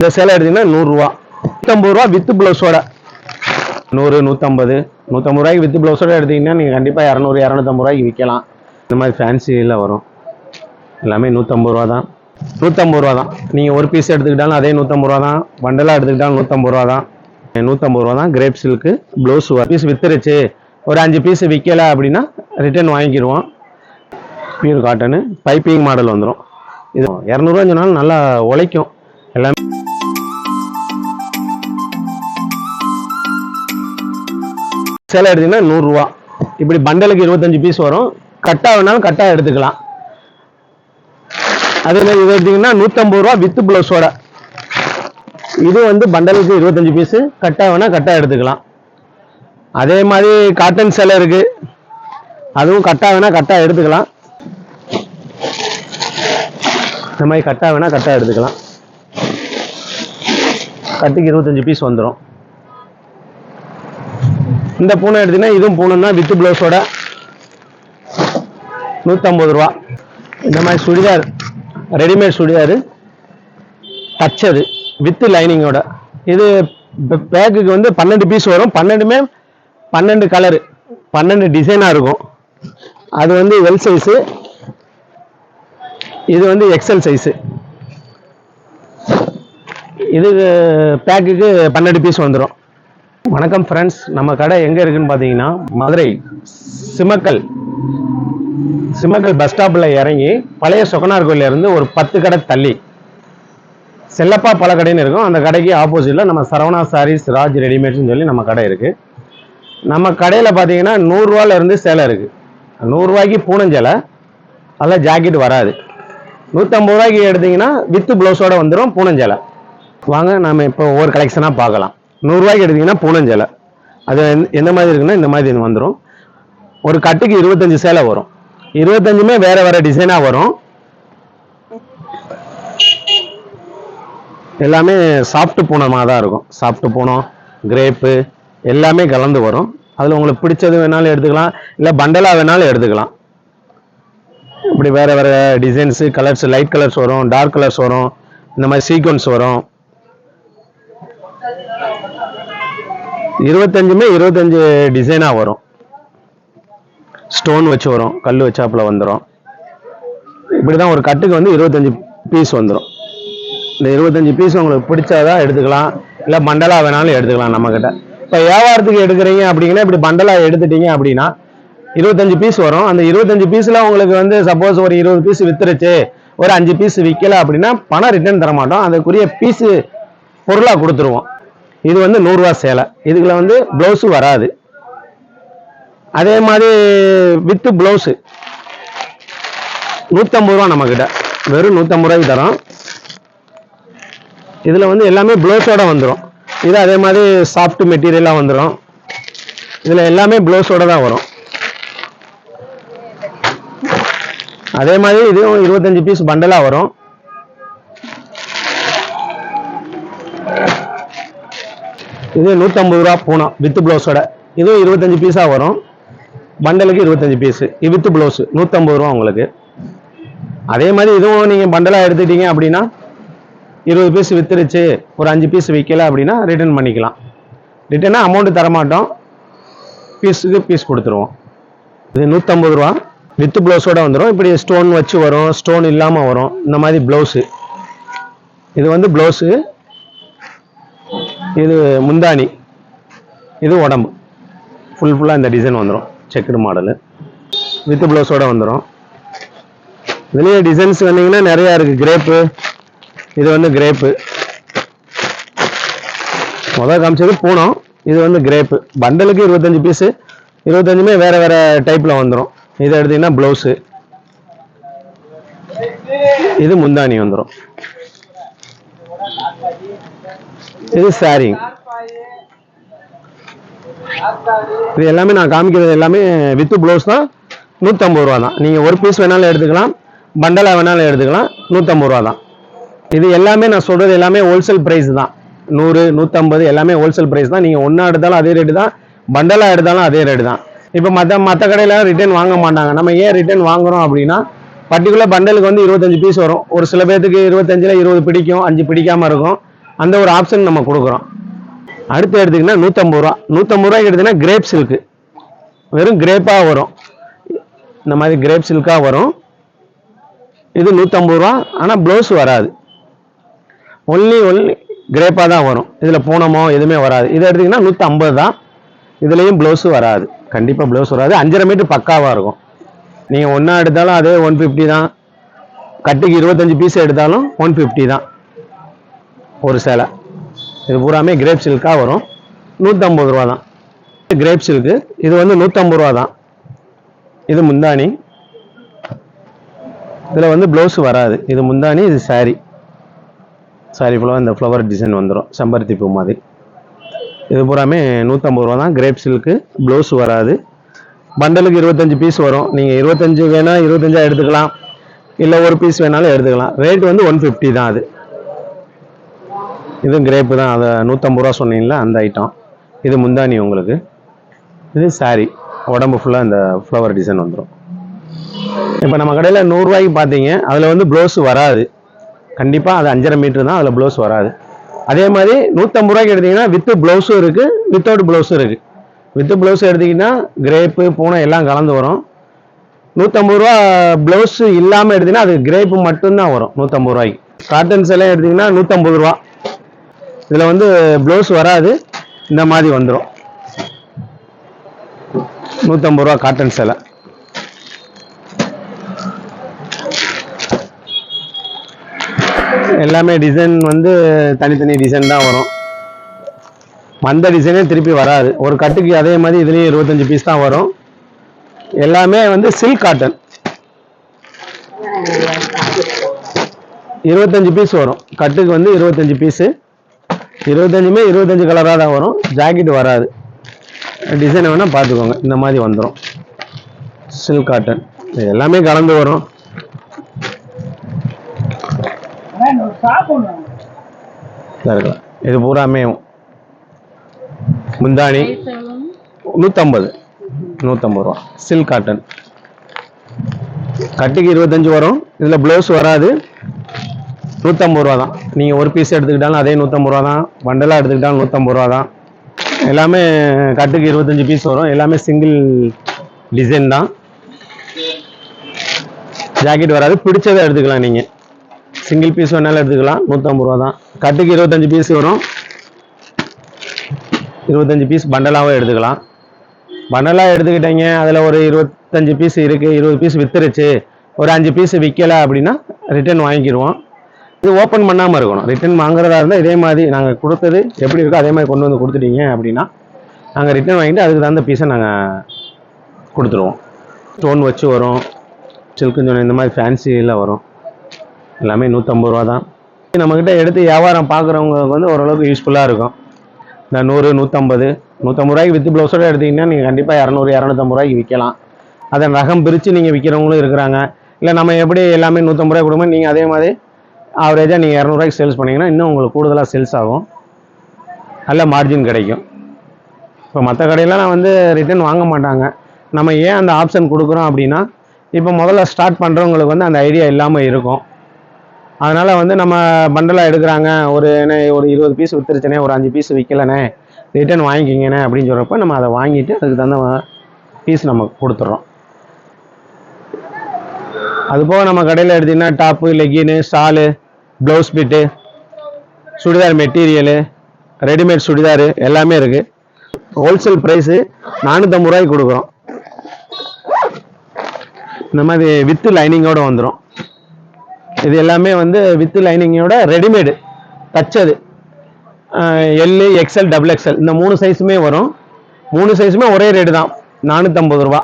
இந்த சேலை எடுத்தீங்கன்னா நூறுரூவா. நூற்றம்பது ரூபா வித்து ப்ளவுஸோட நூறு நூற்றம்பது நூற்றம்பது ரூபாய்க்கு வித்து ப்ளவுஸோட எடுத்தீங்கன்னா நீங்கள் கண்டிப்பாக இரநூறு இரநூத்தம்பது ரூபாய்க்கு விற்கலாம் இந்த மாதிரி ஃபேன்சியில் வரும். எல்லாமே நூற்றம்பது ரூபா தான். நூற்றம்பது ரூபா தான். நீங்கள் ஒரு பீஸ் எடுத்துக்கிட்டாலும் அதே நூற்றம்பது ரூபா தான். பண்டலாக எடுத்துக்கிட்டாலும் நூற்றம்பது ரூபா தான். நூற்றம்பது ரூபா தான் கிரேப் சில்க்கு ப்ளவுஸ் பீஸ் வித்துருச்சு. ஒரு அஞ்சு பீஸ் விற்கலை அப்படின்னா ரிட்டர்ன் வாங்கிக்கிடுவோம். பியூர் காட்டனு பைப்பிங் மாடல் வந்துடும் இது இரநூறுவா சொன்னாலும் நல்லா உழைக்கும். எல்லாமே சேலை எடுத்தீங்கன்னா நூறுரூவா. இப்படி பண்டலுக்கு இருபத்தஞ்சு பீஸ் வரும். கட்டா வேணாலும் கட்டா எடுத்துக்கலாம். அதே மாதிரி இது எடுத்தீங்கன்னா நூற்றம்பது ரூபா வித்து ப்ளவுஸோட இது வந்து பண்டலுக்கு இருபத்தஞ்சு பீஸு கட்டா வேணால் கட்டா எடுத்துக்கலாம். அதே மாதிரி காட்டன் சேலை இருக்கு. அதுவும் கட்டா வேணால் கட்டா எடுத்துக்கலாம். இந்த மாதிரி கட்டா வேணால் கட்டா எடுத்துக்கலாம். கட்டுக்கு இருபத்தஞ்சு பீஸ் வந்துடும் இந்த பூனை எடுத்தீங்கன்னா இதுவும் பூனைன்னா வித்து ப்ளவுஸோட நூற்றம்பது ரூபா. இந்த மாதிரி சுடிதார் ரெடிமேட் சுடிதார் தச்சது வித்து லைனிங்கோட இது பேக்குக்கு வந்து பன்னெண்டு பீஸ் வரும். பன்னெண்டுமே பன்னெண்டு கலரு பன்னெண்டு டிசைனாக இருக்கும். அது வந்து எல் சைஸு இது வந்து எக்ஸல் சைஸு இது பேக்குக்கு பன்னெண்டு பீஸ் வந்துடும் வணக்கம் ஃப்ரெண்ட்ஸ் நம்ம கடை எங்கே இருக்குன்னு பார்த்தீங்கன்னா மதுரை சிமக்கல். சிமக்கல் பஸ் ஸ்டாப்பில் இறங்கி பழைய சொக்கனார் கோயிலேருந்து இருந்து ஒரு பத்து கடை தள்ளி. செல்லப்பா பல கடைன்னு இருக்கும். அந்த கடைக்கு ஆப்போசிட்டில் நம்ம சரவணா சாரீஸ் ராஜ் ரெடிமேட்ஸ்னு சொல்லி நம்ம கடை இருக்குது நம்ம கடையில் பார்த்தீங்கன்னா நூறுரூவால இருந்து சேலை இருக்குது நூறுரூவாய்க்கு பூனஞ்சேலை அதில் ஜாக்கெட் வராது. நூற்றம்பது ரூபாய்க்கு எடுத்தீங்கன்னா வித்து ப்ளவுஸோட வந்துடும் பூனஞ்சேலை. வாங்க நம்ம இப்போ ஒவ்வொரு கலெக்ஷனாக பார்க்கலாம். நூறுரூவாய்க்கு எடுத்தீங்கன்னா பூனஞ்சேலை. அது எந்த- எந்த மாதிரி இருக்குன்னா இந்த மாதிரி வந்துடும் ஒரு கட்டுக்கு இருபத்தஞ்சு சேலை வரும். இருபத்தஞ்சுமே வேற வேற டிசைனாக வரும். எல்லாமே சாஃப்ட் பூனமாக தான் இருக்கும். சாஃப்ட் பூனம் கிரேப்பு எல்லாமே கலந்து வரும். அதில் உங்களுக்கு பிடிச்சது வேணாலும் எடுத்துக்கலாம். இல்லை பண்டலாக வேணாலும் எடுத்துக்கலாம். இப்படி வேறு வேறு டிசைன்ஸு கலர்ஸ் லைட் கலர்ஸ் வரும் டார்க் கலர்ஸ் வரும். இந்த மாதிரி சீக்வன்ஸ் வரும். இருபத்தஞ்சுமே இருபத்தஞ்சு டிசைனாக வரும். ஸ்டோன் வச்சு வரும். கல் வச்சாப்புல வந்துடும் இப்படி தான் ஒரு கட்டுக்கு வந்து இருபத்தஞ்சி பீஸ் வந்துடும் இந்த இருபத்தஞ்சி பீஸ் உங்களுக்கு பிடிச்சதாக எடுத்துக்கலாம். இல்லை பண்டலா வேணாலும் எடுத்துக்கலாம் நம்மக்கிட்ட இப்போ வியாபாரத்துக்கு எடுக்கிறீங்க அப்படிங்கன்னா இப்படி பண்டலாக எடுத்துட்டீங்க அப்படின்னா இருபத்தஞ்சு பீஸ் வரும். அந்த இருபத்தஞ்சு பீஸில் உங்களுக்கு வந்து சப்போஸ் ஒரு இருபது பீஸ் வித்துருச்சு. ஒரு அஞ்சு பீஸ் விற்கல அப்படின்னா பணம் ரிட்டர்ன் தர மாட்டோம் அதுக்குரிய பீஸு பொருளாக கொடுத்துருவோம். இது வந்து நூறுரூவா சேலை. இதுக்குள்ள வந்து ப்ளவுஸு வராது. அதே மாதிரி வித்து ப்ளவுஸு நூற்றம்பது ரூபா நம்மக்கிட்ட வெறும் நூற்றம்பது ரூபாய்க்கு தரோம். இதில் வந்து எல்லாமே ப்ளவுஸோட வந்துடும் இது அதே மாதிரி சாஃப்ட் மெட்டீரியலாக வந்துடும் இதில் எல்லாமே ப்ளவுஸோட தான் வரும். அதே மாதிரி இதுவும் இருபத்தஞ்சி பீஸ் பண்டலாக வரும். இது நூற்றம்பது ரூபா பூனா வித் ப்ளவுஸோட இதுவும் இருபத்தஞ்சு பீஸாக வரும். பண்டலுக்கு இருபத்தஞ்சி பீஸு வித் ப்ளவுஸு நூற்றம்பது ரூபா உங்களுக்கு. அதே மாதிரி இதுவும் நீங்கள் பண்டலாக எடுத்துட்டீங்க அப்படின்னா இருபது பீஸ் வித்துருச்சு. ஒரு அஞ்சு பீஸ் விற்கல அப்படின்னா ரிட்டர்ன் பண்ணிக்கலாம். ரிட்டர்னாக அமௌண்ட்டு தரமாட்டோம் பீஸுக்கு பீஸ் கொடுத்துருவோம். இது நூற்றம்பது ரூபா வித் ப்ளவுஸோட வந்துடும் இப்படி ஸ்டோன் வச்சு வரும். ஸ்டோன் இல்லாமல் வரும். இந்த மாதிரி ப்ளவுஸு இது வந்து ப்ளவுஸு இது முந்தானி இது உடம்பு. ஃபுல் ஃபுல்லாக இந்த டிசைன் வந்துடும் செக்குடு மாடலு வித் ப்ளவுஸோட வந்துடும் இதுலேயே டிசைன்ஸ் வந்தீங்கன்னா நிறையா இருக்குது கிரேப்பு இது வந்து கிரேப்பு முதல் காமிச்சது பூனம். இது வந்து கிரேப்பு பண்டலுக்கு இருபத்தஞ்சு பீஸு இருபத்தஞ்சுமே வேறு வேறு டைப்பில் வந்துடும் இதை எடுத்திங்கன்னா ப்ளவுஸு இது முந்தானி வந்துடும் இது சாரிங் இது எல்லாமே நான் காமிக்கிறது எல்லாமே வித்து ப்ளவுஸ் தான். நூற்றம்பது ரூபா தான். நீங்கள் ஒரு பீஸ் வேணாலும் எடுத்துக்கலாம். பண்டலாக வேணாலும் எடுத்துக்கலாம். நூற்றம்பது ரூபா தான். இது எல்லாமே நான் சொல்கிறது எல்லாமே ஹோல்சேல் ப்ரைஸ் தான். நூறு நூற்றம்பது எல்லாமே ஹோல்சேல் ப்ரைஸ் தான். நீங்கள் ஒன்றா எடுத்தாலும் அதே ரேட்டு தான். பண்டலாக எடுத்தாலும் அதே ரேட்டு தான். இப்போ மற்ற மற்ற கடையில் ரிட்டர்ன் வாங்க மாட்டாங்க. நம்ம ஏன் ரிட்டர்ன் வாங்குறோம் அப்படின்னா பர்டிகுலர் பண்டலுக்கு வந்து இருபத்தஞ்சு பீஸ் வரும். ஒரு சில பேர்த்துக்கு இருபத்தஞ்சில் இருபது பிடிக்கும் அஞ்சு பிடிக்காமல் இருக்கும். அந்த ஒரு ஆப்ஷன் நம்ம கொடுக்குறோம். அடுத்து எடுத்திங்கன்னா நூற்றம்பது ரூபா. நூற்றம்பது ரூபாய்க்கு எடுத்தீங்கன்னா கிரேப் சில்க்கு வெறும் கிரேப்பாக வரும். இந்த மாதிரி கிரேப் சில்காக வரும். இது நூற்றம்பது ரூபா. ஆனால் ப்ளவுஸ் வராது. ஒன்லி ஒன்லி கிரேப்பாக தான் வரும். இதில் பூனமோ எதுவுமே வராது. இதை எடுத்திங்கன்னா நூற்றம்பது தான். இதுலேயும் ப்ளவுஸு வராது. கண்டிப்பாக ப்ளவுஸ் வராது. அஞ்சரை மீட்டர் பக்காவாக இருக்கும். நீங்கள் ஒன்றா எடுத்தாலும் அதே ஒன் ஃபிஃப்டி தான். கட்டுக்கு இருபத்தஞ்சி பீஸ் எடுத்தாலும் ஒன் ஃபிஃப்டி தான். ஒரு சேலை. இது பூராமே கிரேப் சில்காக வரும். நூற்றம்பது ரூபா தான். கிரேப் சில்க்கு இது வந்து நூற்றம்பது ரூபா தான். இது முந்தானி இதில் வந்து ப்ளவுஸ் வராது. இது முந்தானி இது சாரி சாரி ஃபுல்லாக இந்த ஃப்ளவர் டிசைன் வந்துடும் செம்பருத்தி பூ மாதிரி. இது பூராமே நூற்றம்பது ரூபா தான். கிரேப் சில்க்கு ப்ளவுஸ் வராது. பண்டலுக்கு இருபத்தஞ்சு பீஸ் வரும். நீங்கள் இருபத்தஞ்சு வேணால் இருபத்தஞ்சா எடுத்துக்கலாம். இல்லை ஒரு பீஸ் வேணாலும் எடுத்துக்கலாம். ரேட் வந்து ஒன் ஃபிஃப்டி தான் அது. இதுவும் கிரேப்பு தான். அதை நூற்றம்பது ரூபா சொன்னீங்களா அந்த ஐட்டம் இது முந்தானி உங்களுக்கு. இது சாரி உடம்பு ஃபுல்லாக இந்த ஃப்ளவர் டிசைன் வந்துடும் இப்போ நம்ம கடையில் நூறுரூவாய்க்கு பார்த்தீங்க. அதில் வந்து ப்ளவுஸ் வராது. கண்டிப்பாக அது அஞ்சரை மீட்ரு தான். அதில் ப்ளவுஸ் வராது. அதே மாதிரி நூற்றம்பது ரூபாய்க்கு எடுத்தீங்கன்னா வித்து ப்ளவுஸும் இருக்குது வித்தவுட் ப்ளவுஸும் இருக்குது வித்து ப்ளவுஸ் எடுத்தீங்கன்னா கிரேப்பு பூனை எல்லாம் கலந்து வரும். நூற்றம்பது ரூபா ப்ளவுஸ் இல்லாமல் எடுத்தீங்கன்னா அது கிரேப்பு மட்டும்தான் வரும் நூற்றம்பது ரூபாய்க்கு. காட்டன்ஸ் எல்லாம் எடுத்தீங்கன்னா நூற்றம்பது ரூபா. இதில் வந்து ப்ளவுஸ் வராது இந்த மாதிரி வந்துடும் நூற்றம்பது ரூபா காட்டன் சேலை எல்லாமே டிசைன் வந்து தனித்தனி டிசைன் தான் வரும். வந்த டிசைனே திருப்பி வராது. ஒரு கட்டுக்கு அதே மாதிரி இதுலேயும் இருபத்தஞ்சு பீஸ் தான் வரும். எல்லாமே வந்து சில்க் காட்டன் இருபத்தஞ்சு பீஸ் வரும். கட்டுக்கு வந்து இருபத்தஞ்சு பீஸு இருபத்தஞ்சுமே இருபத்தஞ்சு கலராக தான் வரும். ஜாக்கெட் வராது. டிசைனை வேணால் பார்த்துக்கோங்க. இந்த மாதிரி வந்துடும் சில்க் காட்டன் இது எல்லாமே கலந்து வரும். இருக்கலாம் இது பூராமே முந்தானி நூற்றம்பது நூற்றம்பது ரூபா. சில்க் காட்டன் கட்டுக்கு இருபத்தஞ்சு வரும். இதில் ப்ளவுஸ் வராது. நூற்றம்பது ரூபா தான். நீங்கள் ஒரு பீஸ் எடுத்துக்கிட்டாலும் அதே நூற்றம்பது ரூபா தான். பண்டலாக எடுத்துக்கிட்டாலும் நூற்றம்பது ரூபா தான். எல்லாமே கட்டுக்கு இருபத்தஞ்சு பீஸ் வரும். எல்லாமே சிங்கிள் டிசைன் தான். ஜாக்கெட் வராது. பிடிச்சதை எடுத்துக்கலாம் நீங்கள் சிங்கிள் பீஸ் வேணாலும் எடுத்துக்கலாம். நூற்றம்பது ரூபா தான். கட்டுக்கு இருபத்தஞ்சு பீஸ் வரும். இருபத்தஞ்சி பீஸ் பண்டலாகவும் எடுத்துக்கலாம். பண்டலாக எடுத்துக்கிட்டீங்க அதில் ஒரு இருபத்தஞ்சி பீஸ் இருக்குது இருபது பீஸ் வித்துருச்சு. ஒரு அஞ்சு பீஸ் விற்கலை அப்படின்னா ரிட்டர்ன் வாங்கிக்கிடுவோம். இது ஓப்பன் பண்ணாமல் இருக்கணும். ரிட்டர்ன் வாங்குறதா இருந்தால் இதே மாதிரி நாங்கள் கொடுத்தது எப்படி இருக்கோ அதே மாதிரி கொண்டு வந்து கொடுத்துட்டீங்க அப்படின்னா நாங்கள் ரிட்டர்ன் வாங்கிட்டு அதுக்கு தகுந்த பீஸை நாங்கள் கொடுத்துருவோம். ஸ்டோன் வச்சு வரும். சில்க்குன்னு சொன்ன இந்த மாதிரி ஃபேன்சியில் வரும். எல்லாமே நூற்றம்பது ரூபா தான் நம்மக்கிட்ட எடுத்து வியாபாரம் பார்க்குறவங்களுக்கு வந்து ஓரளவுக்கு யூஸ்ஃபுல்லாக இருக்கும். இந்த நூறு நூற்றம்பது நூற்றம்பது ரூபாய்க்கு வித்து ப்ளவுஸோட எடுத்தீங்கன்னா நீங்கள் கண்டிப்பாக இரநூறு இரநூத்தம்பது ரூபாய்க்கு விற்கலாம். அதை ரகம் பிரித்து நீங்கள் விற்கிறவங்களும் இருக்கிறாங்க. இல்லை நம்ம எப்படி எல்லாமே நூற்றம்பது ரூபாய் கொடுப்போம் நீங்கள் அதே மாதிரி ஆவரேஜாக நீங்கள் இரநூறுவாய்க்கு சேல்ஸ் பண்ணீங்கன்னா இன்னும் உங்களுக்கு கூடுதலாக சேல்ஸ் ஆகும். நல்ல மார்ஜின் கிடைக்கும். இப்போ மற்ற கடையிலலாம் வந்து ரிட்டர்ன் வாங்க மாட்டாங்க. நம்ம ஏன் அந்த ஆப்ஷன் கொடுக்குறோம் அப்படின்னா இப்போ முதல்ல ஸ்டார்ட் பண்ணுறவங்களுக்கு வந்து அந்த ஐடியா இல்லாமல் இருக்கும். அதனால் வந்து நம்ம பண்டலாக எடுக்கிறாங்க. ஒரு என்ன ஒரு இருபது பீஸ் விற்றுருச்சுனே ஒரு அஞ்சு பீஸ் விற்கலண்ணே ரிட்டர்ன் வாங்கிக்கிங்கண்ணே அப்படின்னு சொல்கிறப்ப நம்ம அதை வாங்கிட்டு அதுக்கு தகுந்த பீஸ் நம்ம கொடுத்துட்றோம் அது போக நம்ம கடையில் எடுத்தீங்கன்னா top legging shawl blouse bit churidar material readymade churidar எல்லாமே இருக்குது ஹோல்சேல் ப்ரைஸு நானூற்றம்பது ரூபாய்க்கு கொடுக்குறோம். இந்த மாதிரி வித்து லைனிங்கோட வந்துடும் இது எல்லாமே வந்து வித்து லைனிங்கோட ரெடிமேடு தச்சது எல்லு எக்ஸ்எல் டபுள் எக்ஸ்எல் இந்த மூணு சைஸுமே வரும். மூணு சைஸுமே ஒரே ரேட்டு தான் நானூற்றம்பது ரூபா.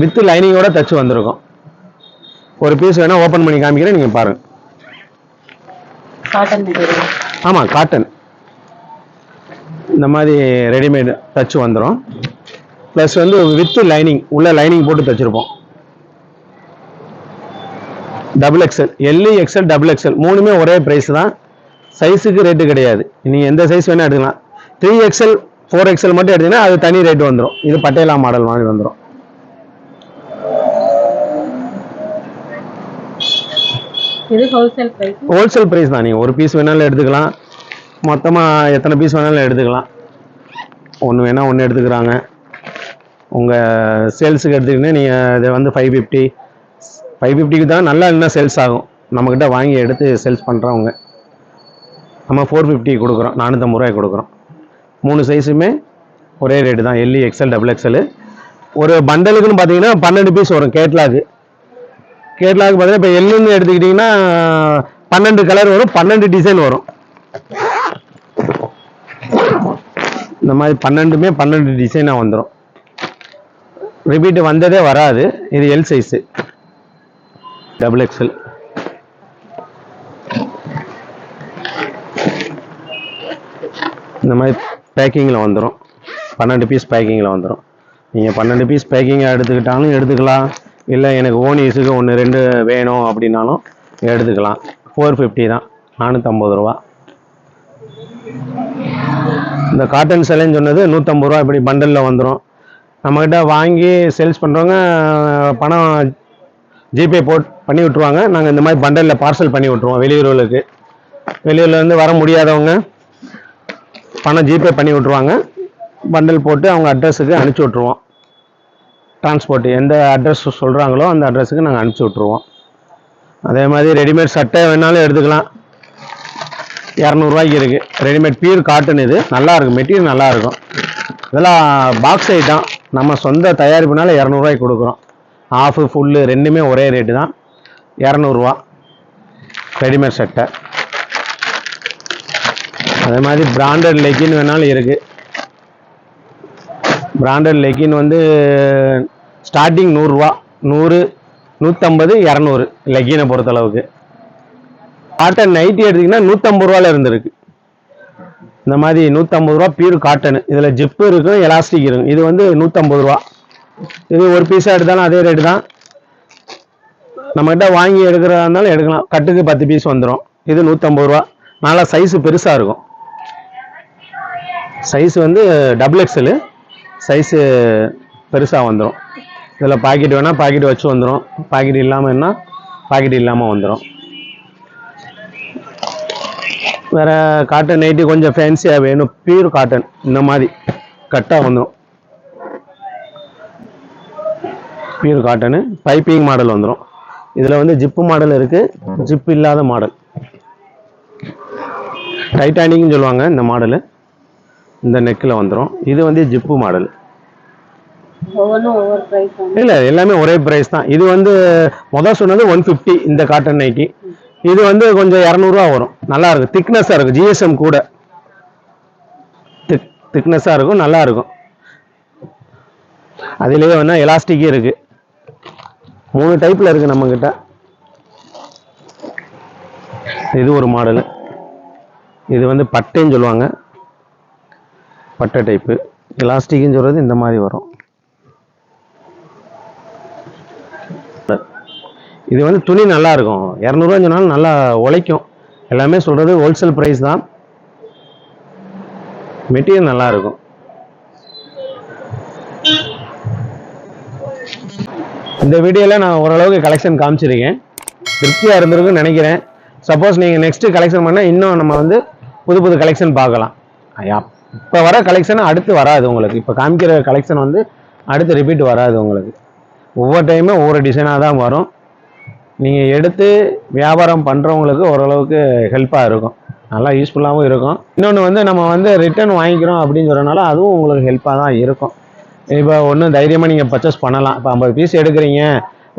வித்து லைனிங்கோட தச்சு வந்திருக்கும். ஒரு பீஸ் வேணால் ஓப்பன் பண்ணி காமிக்கிறேன் நீங்கள் பாருங்கள் காட்டன் ஆமாம் காட்டன் இந்த மாதிரி ரெடிமேடு தச்சு வந்துடும் ப்ளஸ் வந்து வித்து லைனிங் உள்ள லைனிங் போட்டு தச்சிருப்போம் double XL L XL double XL மூணுமே ஒரே ப்ரைஸ் தான். சைஸுக்கு ரேட்டு கிடையாது. நீங்கள் எந்த சைஸ் வேணால் எடுத்துக்கலாம். த்ரீ எக்ஸ்எல் ஃபோர் எக்ஸ்எல் மட்டும் எடுத்தீங்கன்னா அது தனி ரேட் வந்துடும் இது பட்டேலா மாடல் மாதிரி வந்துடும் ஹோல்சேல் பிரைஸ் தான். நீங்கள் ஒரு பீஸ் வேணாலும் எடுத்துக்கலாம். மொத்தமாக எத்தனை பீஸ் வேணாலும் எடுத்துக்கலாம். ஒன்று வேணால் ஒன்று எடுத்துக்கிறாங்க. உங்கள் சேல்ஸுக்கு எடுத்துக்கிட்டீங்கன்னா நீங்கள் இதை வந்து ஃபைவ் ஃபிஃப்டி ஃபைவ் ஃபிஃப்டிக்கு தான் நல்லா என்ன சேல்ஸ் ஆகும். நம்மக்கிட்ட வாங்கி எடுத்து சேல்ஸ் பண்ணுறவங்க நம்ம ஃபோர் ஃபிஃப்டி கொடுக்குறோம். நானூற்றம்பது ரூபாய் கொடுக்குறோம். மூணு சைஸுமே ஒரே ரேட்டு தான். எல்இ எக்ஸ்எல் டபுள் எக்ஸ்எல் ஒரு பண்டலுக்குன்னு பார்த்தீங்கன்னா பன்னெண்டு பீஸ் வரும் கேட்லாக்கு கேட்லாக் பார்த்தீங்கன்னா இப்போ எல்லுன்னு எடுத்துக்கிட்டிங்கன்னா பன்னெண்டு கலர் வரும் பன்னெண்டு டிசைன் வரும். இந்த மாதிரி பன்னெண்டுமே பன்னெண்டு டிசைனாக வந்துடும் ரிப்பீட்டு வந்ததே வராது. இது எல் சைஸு டபுள் எக்ஸ்எல் இந்த மாதிரி பேக்கிங்கில் வந்துடும் பன்னெண்டு பீஸ் பேக்கிங்கில் வந்துடும் நீங்கள் பன்னெண்டு பீஸ் பேக்கிங்காக எடுத்துக்கிட்டாலும் எடுத்துக்கலாம். இல்லை எனக்கு ஓனிஸுக்கு ஒன்று ரெண்டு வேணும் அப்படின்னாலும் எடுத்துக்கலாம். ஃபோர் ஃபிஃப்டி தான். நானூற்றம்பது ரூபா. இந்த காட்டன் சிலைன்னு சொன்னது நூற்றம்பது ரூபா இப்படி பண்டலில் வந்துடும் நம்மக்கிட்ட வாங்கி சேல்ஸ் பண்ணுறவங்க பணம் ஜிபே போட் பண்ணி விட்ருவாங்க நாங்கள் இந்த மாதிரி பண்டலில் பார்சல் பண்ணி விட்ருவோம் வெளியூர்களுக்கு. வெளியூர்லேருந்து வர முடியாதவங்க பணம் ஜிபே பண்ணி விட்ருவாங்க பண்டல் போட்டு அவங்க அட்ரஸுக்கு அனுப்பிச்சி விட்ருவோம் டிரான்ஸ்போர்ட் எந்த அட்ரஸ் சொல்கிறாங்களோ அந்த அட்ரஸுக்கு நாங்கள் அனுப்பிச்சி விட்ருவோம் அதே மாதிரி ரெடிமேட் சட்டை வேணாலும் எடுத்துக்கலாம். இரநூறுவாய்க்கு இருக்குது ரெடிமேட் பியூர் காட்டன் இது. நல்லாயிருக்கும் மெட்டீரியல் நல்லாயிருக்கும் இதெல்லாம் பாக்ஸ் ஐட்டம் நம்ம சொந்த தயாரிப்புனால இரநூறுவாய்க்கு கொடுக்குறோம். ஆஃபு ஃபுல்லு ரெண்டுமே ஒரே ரேட்டு தான். இரநூறுவா. ரெடிமேட் சட்டை அதே மாதிரி பிராண்டட் லெக்கின் வேணாலும் இருக்குது பிராண்டட் லெக்கின் வந்து ஸ்டார்டிங் நூறுரூவா. நூறு நூற்றம்பது இரநூறு லெக்கினை பொறுத்தளவுக்கு. காட்டன் நைட்டி எடுத்தீங்கன்னா நூற்றம்பது ரூபாவில் இருந்திருக்கு. இந்த மாதிரி நூற்றம்பது ரூபா பியூர் காட்டன் இதில் ஜிப்பு இருக்கும் எலாஸ்டிக் இருக்கும். இது வந்து நூற்றம்பது ரூபா. இது ஒரு பீஸாக எடுத்தாலும் அதே ரேட்டு தான். நம்மகிட்ட வாங்கி எடுக்கிறதா இருந்தாலும் எடுக்கலாம். கட்டுக்கு பத்து பீஸ் வந்துடும் இது நூற்றம்பது ரூபா. நல்லா சைஸு பெருசாக இருக்கும். சைஸ் வந்து டபுள் எக்ஸலு சைஸு பெருசாக வந்துடும் இதில் பாக்கெட் வேணால் பாக்கெட் வச்சு வந்துடும் பாக்கெட் இல்லாமல் என்ன? பாக்கெட் இல்லாமல் வந்துடும் வேறு காட்டன் நைட்டி கொஞ்சம் ஃபேன்சியாக வேணும். பியூர் காட்டன் இந்த மாதிரி. கட்டாக வந்துடும் பியூர் காட்டனு பைப்பிங் மாடல் வந்துடும் இதில் வந்து ஜிப்பு மாடல் இருக்குது ஜிப் இல்லாத மாடல் டைட்டானிக்னு சொல்லுவாங்க இந்த மாடலு இந்த நெக்கில் வந்துடும் இது வந்து ஜிப்பு மாடல் வந்து இல்லை எல்லாமே ஒரே ப்ரைஸ் தான். இது வந்து முதல் சொன்னது ஒன் ஃபிஃப்டி இந்த காட்டன் நைட்டி இது வந்து கொஞ்சம் இரநூறுவா வரும். நல்லா இருக்கும். திக்னஸாக இருக்கும். ஜிஎஸ்எம் கூட. திக் திக்னஸாக இருக்கும். நல்லா இருக்கும். அதுலேயே வேணா எலாஸ்டிக்கும் இருக்கு. மூணு டைப்பில் இருக்குது நம்மக்கிட்ட இது ஒரு மாடலு இது வந்து பட்டைன்னு சொல்லுவாங்க. பட்டை டைப்பு எலாஸ்டிக்னு சொல்கிறது இந்த மாதிரி வரும். இது வந்து துணி நல்லா இருக்கும். இரநூறுவா சொன்னாலும் நல்லா உழைக்கும். எல்லாமே சொல்கிறது ஹோல்சேல் ப்ரைஸ் தான். மெட்டீரியல் நல்லாயிருக்கும் இந்த வீடியோவில் நான் ஓரளவுக்கு கலெக்ஷன் காமிச்சிருக்கேன். திருப்தியாக இருந்திருக்குன்னு நினைக்கிறேன். சப்போஸ் நீங்கள் நெக்ஸ்ட்டு கலெக்ஷன் பண்ணால் இன்னும் நம்ம வந்து புது புது கலெக்ஷன் பார்க்கலாம். ஐயா இப்போ வர கலெக்ஷன் அடுத்து வராது உங்களுக்கு. இப்போ காமிக்கிற கலெக்ஷன் வந்து அடுத்து ரிப்பீட் வராது உங்களுக்கு. ஒவ்வொரு டைமும் ஒவ்வொரு டிசைனாக தான் வரும். நீங்கள் எடுத்து வியாபாரம் பண்ணுறவங்களுக்கு ஓரளவுக்கு ஹெல்ப்பாக இருக்கும். நல்லா யூஸ்ஃபுல்லாகவும் இருக்கும். இன்னொன்று வந்து நம்ம வந்து ரிட்டர்ன் வாங்கிக்கிறோம் அப்படின்னு சொல்கிறனால அதுவும் உங்களுக்கு ஹெல்ப்பாக தான் இருக்கும். இப்போ ஒன்றும் தைரியமாக நீங்கள் பர்ச்சேஸ் பண்ணலாம். இப்போ ஐம்பது பீஸ் எடுக்கிறீங்க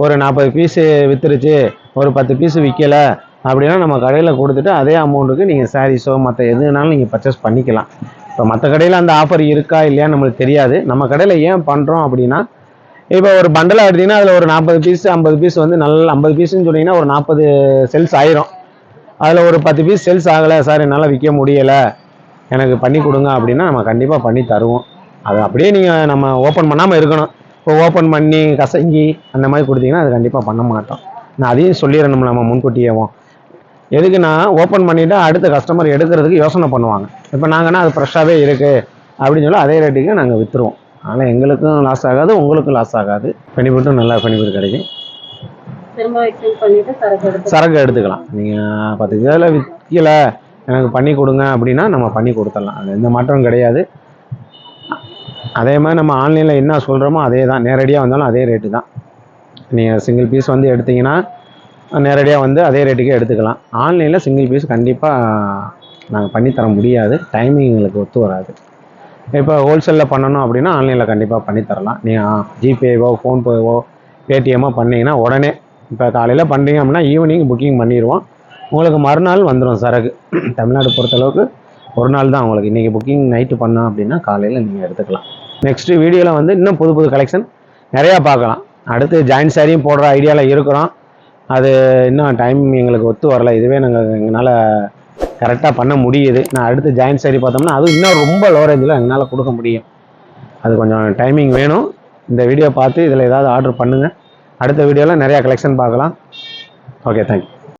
ஒரு நாற்பது பீஸு விற்றுருச்சு ஒரு பத்து பீஸ் விற்கலை அப்படின்னா நம்ம கடையில் கொடுத்துட்டு அதே அமௌண்ட்டுக்கு நீங்கள் சாரீஸோ மற்ற எதுனாலும் நீங்கள் பர்ச்சேஸ் பண்ணிக்கலாம். இப்போ மற்ற கடையில் அந்த ஆஃபர் இருக்கா இல்லையான்னு நம்மளுக்கு தெரியாது. நம்ம கடையில் ஏன் பண்ணுறோம் அப்படின்னா இப்போ ஒரு பண்டலாக எடுத்திங்கன்னா அதில் ஒரு நாற்பது பீஸ் ஐம்பது பீஸ் வந்து நல்ல ஐம்பது பீஸுன்னு சொன்னீங்கன்னா ஒரு நாற்பது செல்ஸ் ஆயிரும். அதில் ஒரு பத்து பீஸ் செல்ஸ் ஆகலை சார் என்னால் விற்க முடியலை எனக்கு பண்ணி கொடுங்க அப்படின்னா நம்ம கண்டிப்பாக பண்ணி தருவோம். அது அப்படியே நீங்கள் நம்ம ஓப்பன் பண்ணாமல் இருக்கணும். இப்போ ஓப்பன் பண்ணி கசங்கி அந்த மாதிரி கொடுத்தீங்கன்னா அது கண்டிப்பாக பண்ண மாட்டோம். நான் அதையும் சொல்லிடுறோம் நம்ம முன்கூட்டியேவும் எதுக்குன்னா ஓப்பன் பண்ணிவிட்டு அடுத்த கஸ்டமர் எடுக்கிறதுக்கு யோசனை பண்ணுவாங்க. இப்போ நாங்கன்னா அது ஃப்ரெஷ்ஷாகவே இருக்குது அப்படின்னு சொல்லி அதே ரேட்டுக்கு நாங்கள் விற்றுருவோம் அதனால் எங்களுக்கும் லாஸ் ஆகாது உங்களுக்கும் லாஸ் ஆகாது. பெனிஃபிட்டும் நல்லா பெனிஃபிட் கிடைக்கும். சரக்கு எடுத்து சரக்கு எடுத்துக்கலாம். நீங்கள் பத்து இதில் விற்கல எனக்கு பண்ணி கொடுங்க அப்படின்னா நம்ம பண்ணி கொடுத்துடலாம். அது எந்த மாற்றமும் கிடையாது. அதே மாதிரி நம்ம ஆன்லைனில் என்ன சொல்கிறோமோ அதே தான் நேரடியாக வந்தாலும் அதே ரேட்டு தான். நீங்கள் சிங்கிள் பீஸ் வந்து எடுத்தீங்கன்னா நேரடியாக வந்து அதே ரேட்டுக்கே எடுத்துக்கலாம். ஆன்லைனில் சிங்கிள் பீஸ் கண்டிப்பாக நாங்கள் பண்ணி தர முடியாது. டைமிங் எங்களுக்கு ஒத்து வராது. இப்போ ஹோல்சேலில் பண்ணணும் அப்படின்னா ஆன்லைனில் கண்டிப்பாக பண்ணித்தரலாம் நீங்கள் ஜிபேவோ ஃபோன்பேவோ பேடிஎம்மோ பண்ணிங்கன்னா உடனே இப்போ காலையில் பண்ணுறீங்க அப்படின்னா ஈவினிங் புக்கிங் பண்ணிடுவோம் உங்களுக்கு மறுநாள் வந்துடும் சரக்கு தமிழ்நாடு பொறுத்தளவுக்கு ஒரு நாள் தான் உங்களுக்கு. இன்றைக்கி புக்கிங் நைட்டு பண்ணோம் அப்படின்னா காலையில் நீங்கள் எடுத்துக்கலாம். நெக்ஸ்ட்டு வீடியோவில் வந்து இன்னும் புது புது கலெக்ஷன் நிறையா பார்க்கலாம். அடுத்து ஜாயின் சாரியும் போடுற ஐடியாவில் இருக்கிறோம். அது இன்னும் டைம் எங்களுக்கு ஒத்து வரல. இதுவே நாங்கள் எங்களால் கரெக்டாக பண்ண முடியுது. நான் அடுத்து ஜாயின் சாரி பார்த்தோம்னா அது இன்னும் ரொம்ப லோ ரேஞ்சில் எங்களால் கொடுக்க முடியும். அது கொஞ்சம் டைமிங் வேணும். இந்த வீடியோ பார்த்து இதில் ஏதாவது ஆர்டர் பண்ணுங்கள் அடுத்த வீடியோவில் நிறையா கலெக்ஷன் பார்க்கலாம். Okay thank you